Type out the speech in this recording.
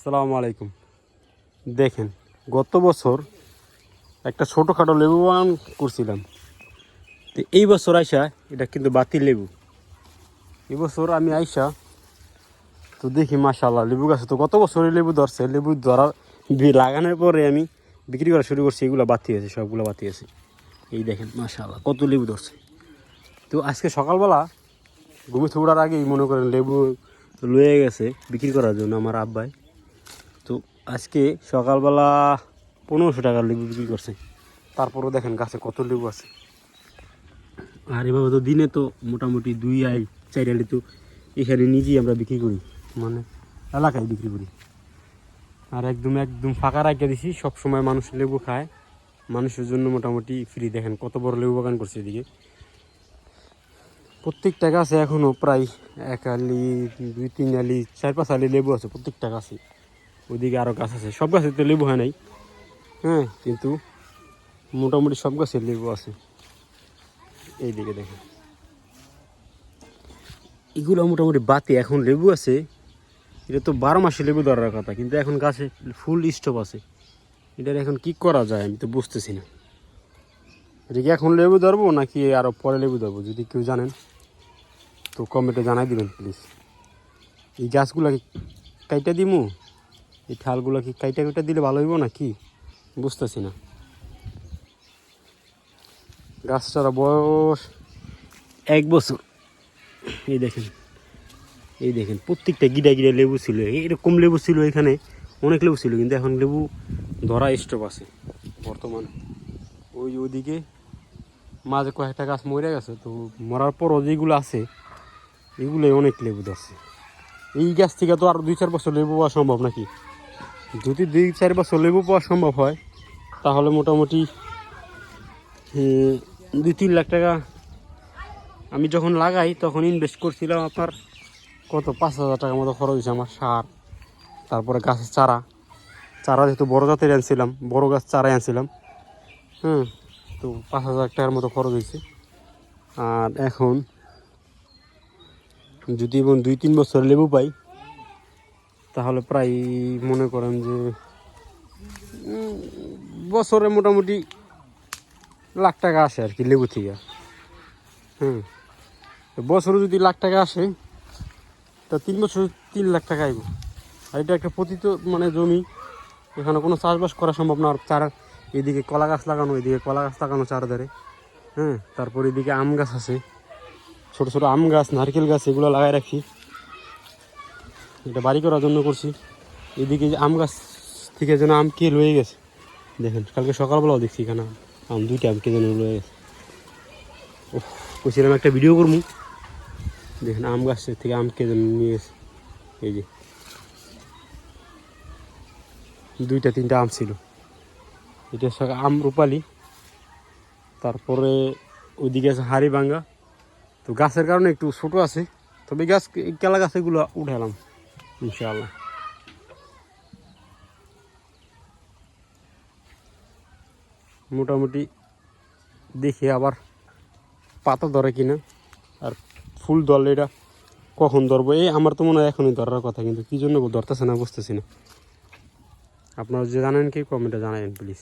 আসসালামু আলাইকুম। দেখেন, গত বছর একটা ছোটোখাটো লেবু বাগান করছিলাম। তো এই বছর আইসা এটা কিন্তু বাতিল লেবু। এবছর আমি আইসা তো দেখি মাশাল্লাহ লেবু গাছে তো গত বছরে লেবু ধরছে। লেবু ধরার লাগানোর পরে আমি বিক্রি করা শুরু করছি, এগুলো বাতি আছে, সবগুলো বাতি আছে। এই দেখেন মাশাল্লাহ কত লেবু ধরছে। তো আজকে সকালবেলা ঘুমে উঠার আগেই মনে করেন লেবু লয়ে গেছে বিক্রি করার জন্য আমার আব্বাই। আজকে সকালবেলা পনেরোশো টাকার লেবু বিক্রি করছে। তারপরেও দেখেন গাছে কত লেবু আছে। আর এভাবে তো দিনে তো মোটামুটি দুই আই চার আলি তো এখানে নিজেই আমরা বিক্রি করি মানে এলাকায় বিক্রি করি। আর একদম একদম ফাঁকা রাখিয়ে দিছি সব সময় মানুষ লেবু খায়। মানুষের জন্য মোটামুটি ফ্রি দেখেন কত বড় লেবু বাগান করছে এদিকে। প্রত্যেকটা গাছে এখনও প্রায় এক আলি, দুই, তিন আলি, চার, পাঁচ আলি লেবু আছে প্রত্যেকটা গাছে। ওইদিকে আরও গাছ আছে। সব গাছে তো লেবু হয় নাই। হ্যাঁ কিন্তু মোটামুটি সব গাছে লেবু আছে। এই দিকে দেখেন। এগুলো মোটামুটি বাতি, এখন লেবু আছে। এটা তো বারো মাসে লেবু ধরার কথা, কিন্তু এখন গাছে ফুল স্টপ আছে। এটার এখন কি করা যায় আমি তো বুঝতেছি না। এটা কি এখন লেবু ধরবো নাকি আরও পরে লেবু ধরবো, যদি কেউ জানেন, তো কমেন্টে জানাই দিবেন প্লিজ এই গাছগুলো কাইটা দিমু? এই ঠালগুলো কি কাইটা কাইটা দিলে ভালো হইব না কি বুঝতেছি না। গাছটার বয়স এক বছর। এই দেখেন এই দেখেন, প্রত্যেকটা গিডা গিডা লেবু ছিল। এরকম লেবু ছিল এখানে, অনেক লেবু ছিল, কিন্তু এখন লেবু ধরা স্টপ আছে বর্তমানে। ওই ওদিকে মাঝে কয়েকটা গাছ মরে গেছে, তো মরার পরও যেগুলো আছে, এগুলোই অনেক লেবু ধরছে। এই গাছ থেকে তো আরও দুই চার বছর লেবু পাওয়া সম্ভব নাকি? যদি দুই, চার বছর লেবু পাওয়া সম্ভব হয়, তাহলে মোটামুটি দুই, তিন লাখ টাকা আমি যখন লাগাই, তখন ইনভেস্ট করছিলাম আপনার কত? পাঁচ হাজার টাকার মতো খরচ হয়েছে আমার সার, তারপরে গাছের চারা। চারা যেহেতু বড় জাতের আনছিলাম, বড় গাছ চারাই আনছিলাম হ্যাঁ তো পাঁচ হাজার টাকার মতো খরচ হয়েছে। আর এখন যদি এবং দুই, তিন বছর লেবু পাই তাহলে প্রায় মনে করেন যে বছরে মোটামুটি লাখ টাকা আসে আর কি লেবু থেকে। হ্যাঁ বছরে যদি লাখ টাকা আসে, তা তিন বছর তিন লাখ টাকা আইব। আর এটা একটা পতিত মানে জমি, এখানে কোনো চাষবাস করা সম্ভব না। আর চার, এদিকে কলা গাছ লাগানো, এদিকে কলা গাছ লাগানো চারধারে। হ্যাঁ তারপর এদিকে আম গাছ আছে। ছোট ছোট আম গাছ, নারকেল গাছ, এগুলো লাগাই রাখি। এটা বাড়ি করার জন্য করছি। এদিকে যে আম গাছ থেকে যেন আম কে লয়ে গেছে। দেখেন, কালকে সকালবেলাও দেখছি এখানে আম। দুইটা আম কে যেন লয়ে গেছে। ওহ কইছিলাম একটা ভিডিও করব দেখেন, আম গাছ থেকে আম কে যেন নিয়ে গেছে। এই যে। দুইটা, তিনটা আম ছিল। এটা আম রূপালি। তারপরে ওইদিকে আছে হাড়ি ভাঙ্গা তো গাছের কারণে একটু ছোটো আছে। তবে গাছ কেলা গাছ এগুলো উঠালাম। ইনশাআল্লাহ। মোটামুটি দেখি আবার পাতা ধরে কিনা আর ফুল ধরলে এটা কখন ধরবো? এই আমার তো মনে হয় এখনই ধরার কথা, কিন্তু কী জন্য ধরতেছে না, বুঝতেছি না। আপনারা যে জানেন কি, কমেন্টে জানাবেন প্লিজ